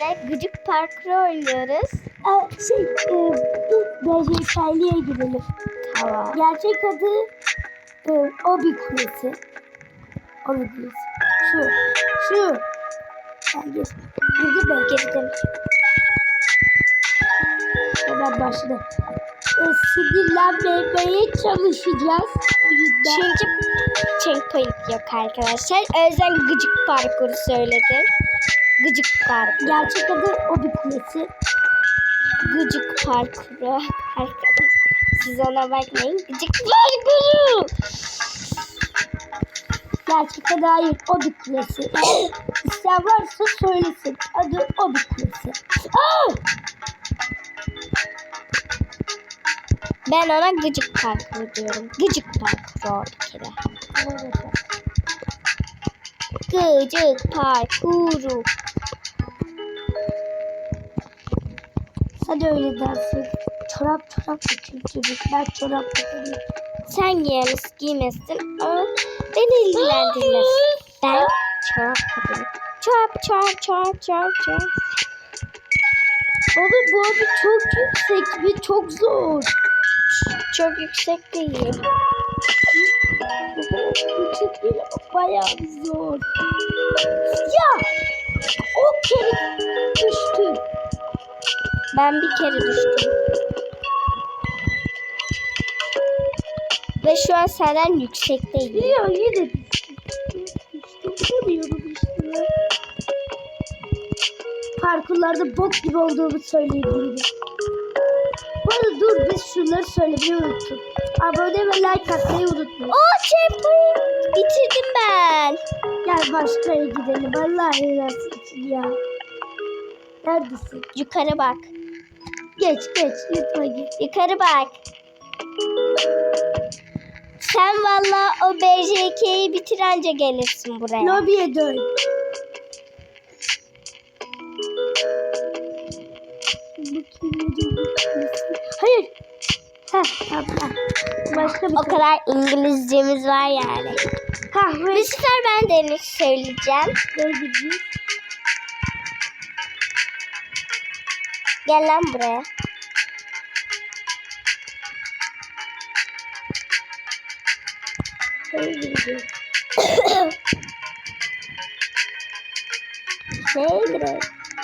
Gıcık parkuru oynuyoruz. Ee, şey, e, bir BJK'liye girelim. Tamam. Gerçek adı e, Obi Kulesi. Obi Kulesi. Şu, şu. Girdi ben girdim. Hemen başladı. E, sinirlenmemeye çalışacağız. Bu. Çünkü checkpoint yok arkadaşlar. O yüzden gıcık parkuru söyledim. Gıcık parkuru. Gerçek adı Obi Kulesi. Gıcık parkuru arkadaşlar. Siz ona bakmayın. Gıcık parkuru. Gerçek adı hayır Obi Kulesi. Eğer İsteyen varsa söylesin. Adı Obi Kulesi. Aa! Ben ona gıcık parkuru diyorum. Gıcık parkuru bir kere. Gıcık parkuru. Hadi öyle dersin. Çorap çorap bütün çocuklar çorap takıyor. Sen giyemez, giymezsin ama beni ilgilendirmez. Ben çorap kadınım. Çorap, çorap, çorap, çorap, çorap. Oğlum bu abi çok yüksek ve çok zor. Çok yüksek değil. Yüksek değil bayağı zor. Ya o kere düştü. Ben bir kere düştüm. Ve şu an senden yüksekteyim. Ya yine düştü. İşte vuruyorum işte. Parkurlarda bok gibi olduğumu söyleyebilirim. Bu arada dur biz şunları söylemeyi unuttuk. Abone ve like atmayı unutmayın. Oo checkpoint bitirdim ben. Gel başka yere gidelim. Allah rızası için ya. Neredesin? Yukarı bak. Geç geç lütfen geç. Yukarı bak. Sen valla o BJK'yi bitirince gelirsin buraya. Lobiye dön. Hayır. Heh heh. Başka bir O kadar İngilizcemiz var yani. kahve. Bir sefer ben de söyleyeceğim. Böyle Gel lan buraya. Girelim?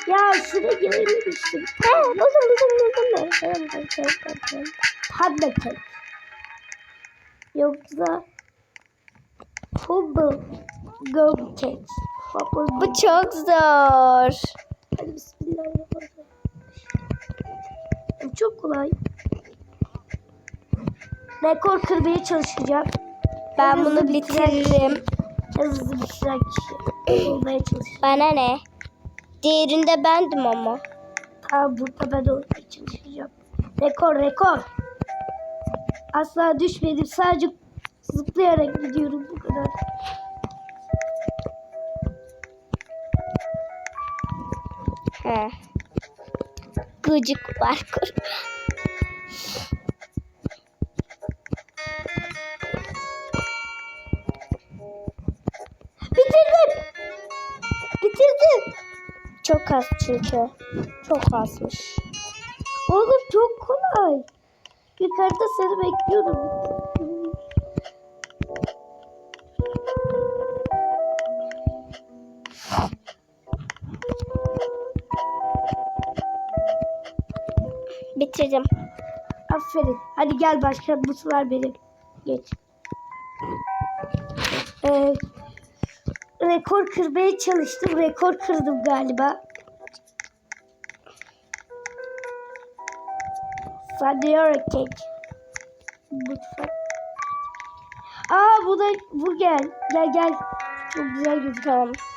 Ya şuraya gelememiştim. Ha buldum buldum buldum. Tamam tamam tamam tamam. Panda cake. Yoksa Hubble Go cake. Bu çok zor. Hadi bismillahirrahmanirrahim. Çok kolay. Rekor kırmaya çalışacağım. Ben En bunu hızlı bitiren bitiririm. Hızlı bitiren kişi olmaya çalışacağım. Bana ne? Diğerinde bendim ama. Tamam burada ben olmaya çalışacağım. Rekor rekor. Asla düşmedim. Sadece zıplayarak gidiyorum bu kadar. He. Gıcık parkur. Bitirdim. Bitirdim. Çok az çünkü. Çok azmış. Oğlum çok kolay. Yukarıda seni bekliyorum. Bitirdim. Aferin. Hadi gel başka bu sefer benim. Geç. Ee, rekor kırmaya çalıştım. Rekor kırdım galiba. Sanıyor kek. Lütfen. Aa bu da bu gel. Gel gel. Çok güzel gözüküyor.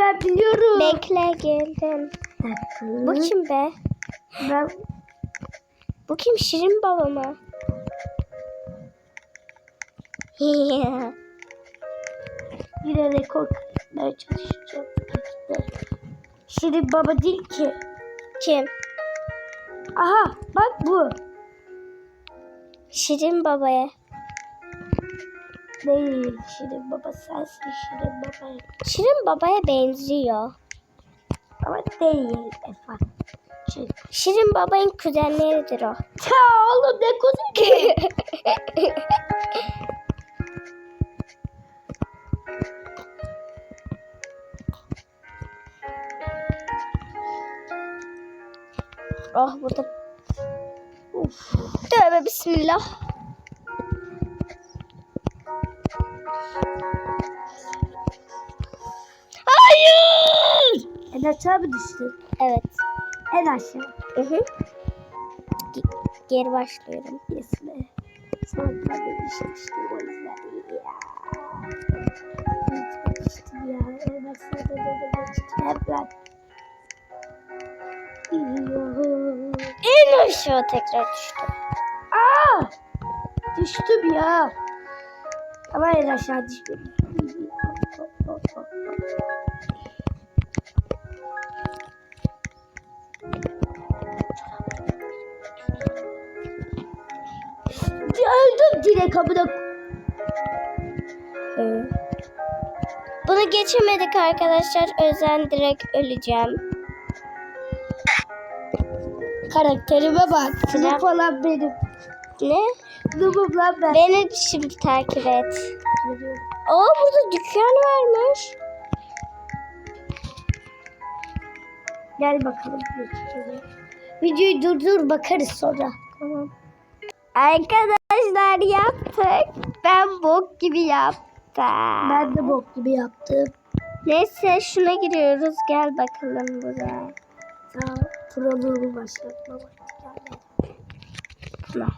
Ben biliyorum. Bekle geldim. Bu kim be? Ben Bu kim? Şirin baba mı? yine rekor kırmaya çalışacağım. Şirin baba değil ki. kim? Aha bak bu. Şirin babaya. Değil Şirin baba sensin Şirin baba. Şirin babaya benziyor. Ama değil Efa. Şey. Şirin babayın kuzenleridir o. Ya oğlum ne kuzeni? oh burada. Uf. Tövbe bismillah. En aşağı mı düştün? Evet. En aşağı. Hı hı. Ge- geri başlıyorum. Yes be. Sonra ben de düşmüştüm o yüzden iyi ya. Düştüm ya. En aşağıda da da geçtim. Hep ben. En aşağı tekrar düştüm. Aa! Düştüm ya. Ama en aşağı düşmedim. Direkt kapıda. Ee, Bunu geçemedik arkadaşlar. Yüzden direkt öleceğim. Karakterime bak. Noob olan benim. Ne? Noob'um lan ben. Beni şimdi takip et. Aa burada dükkan varmış. Gel bakalım. Videoyu durdur bakarız sonra. Tamam. Arkadaşlar yaptık. Ben bok gibi yaptım. Ben de bok gibi yaptım. Neyse şuna giriyoruz. Gel bakalım buraya. Daha proluğumu başlatma. Buna.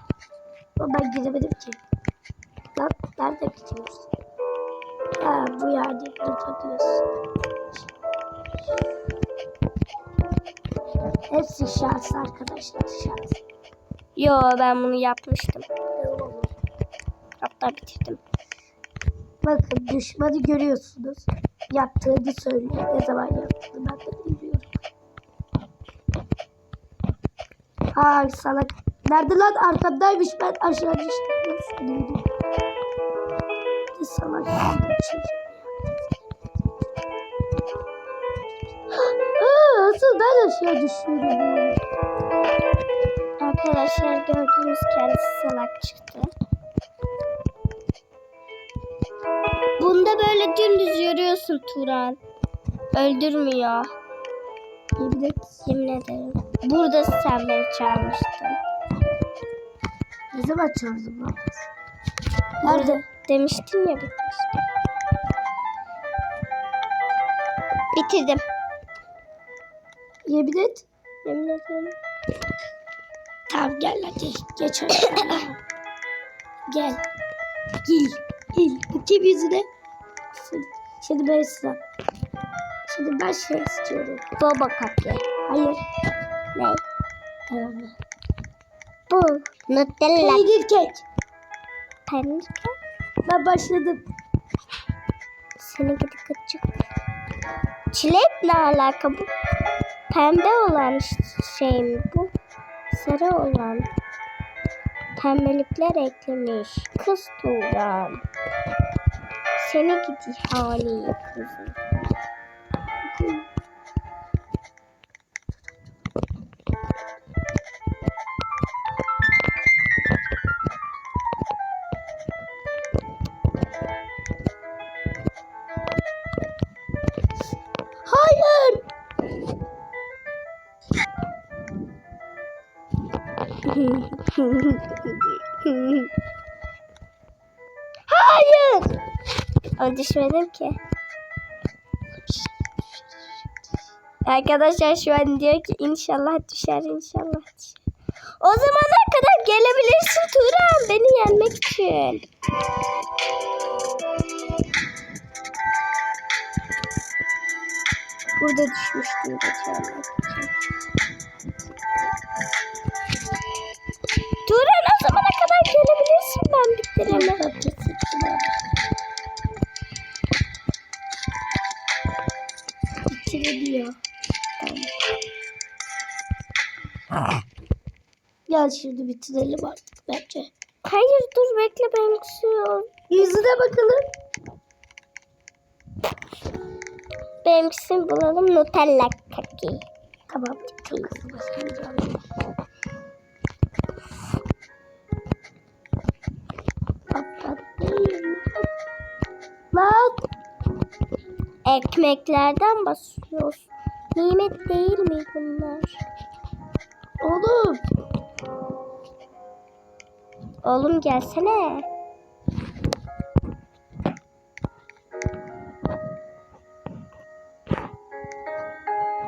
Ama ben giremedim ki. Lan nerede gidiyoruz? Ha bu yerde durduruyorsun. Hepsi şans arkadaşlar şans. Yo ben bunu yapmıştım. Hatta bitirdim. Bakın düşmanı görüyorsunuz. Yaptığını söylüyor. Ne zaman yaptığını ben de bilmiyorum. Ay salak. Nerede lan arkamdaymış ben aşağı düştüm. Nasıl bileyim? Ne salak. Aa, Asıl ben aşağı düşüyorum. Arkadaşlar gördüğünüz kendisi salak çıktı. Bunda böyle dümdüz yürüyorsun Turan. Öldürmüyor. Yemin. Yemin ederim. Burada sen beni çağırmıştın. Ne zaman çağırdım lan? Nerede? Demiştin ya bitmişti. Bitirdim. Yemin et. Yemin ederim. Tamam gel hadi geç aşağıya. gel. Gel. Gel. Bakayım yüzüne. Şimdi ben sıra. Şimdi ben şey istiyorum. Baba kapya. Hayır. Ne? Ee, Bu. Nutella. peynir kek. Peynir Ben başladım. Seni gidi küçük. Çilek ne alaka bu? Pembe olan şey mi bu? Sarı olan. Pembelikler eklemiş. Kız Tuğran. Seni gidi hani kızım. Hayır. Hayır. Ama düşmedim ki. Arkadaşlar şu an diyor ki inşallah düşer inşallah düşer. O zamana kadar gelebilirsin Turan beni yenmek için. Burada düşmüştüm geçen Turan o zamana kadar gelebilirsin ben bitiremem. Gel şimdi bitirelim artık bence. Hayır dur bekle ben kusuyor. Yüzüne bakalım. Benimkisini bulalım. Nutella cookie. Tamam. Çok hızlı. Lan. Ekmeklerden basıyoruz. Nimet değil mi bunlar? Oğlum. Oğlum gelsene.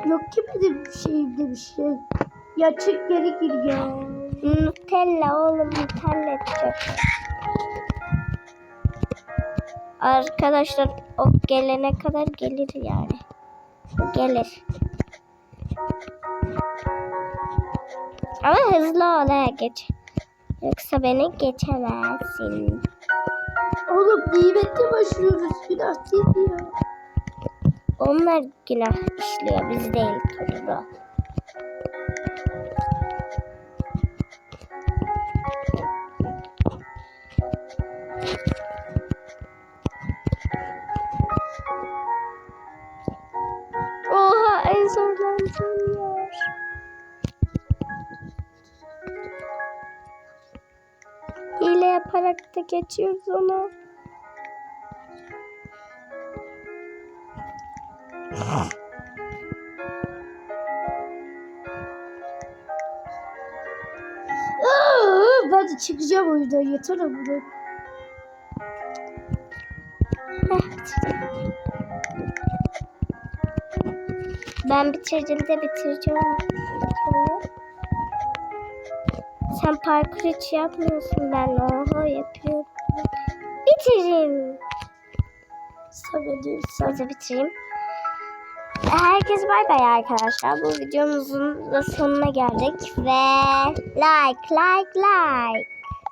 Yok ki benim şeyimde bir şey. Ya çık geri gir ya. Nutella oğlum Nutella çok. Arkadaşlar o gelene kadar gelir yani. Gelir. Ama hızlı ol ha geç. Yoksa beni geçemezsin. Oğlum nimetle başlıyoruz. Günah değil ya. Onlar günah işliyor biz değil Turbo. Yaparak da geçiyoruz onu. Aa, ben de çıkacağım o yüzden yeter bitirdim. Ben bitirdim de bitireceğim. Sen parkur hiç yapmıyorsun ben oho yapıyorum. Bitireyim. Hadi bitireyim. Herkes bay bay arkadaşlar. Bu videomuzun da sonuna geldik ve like like like.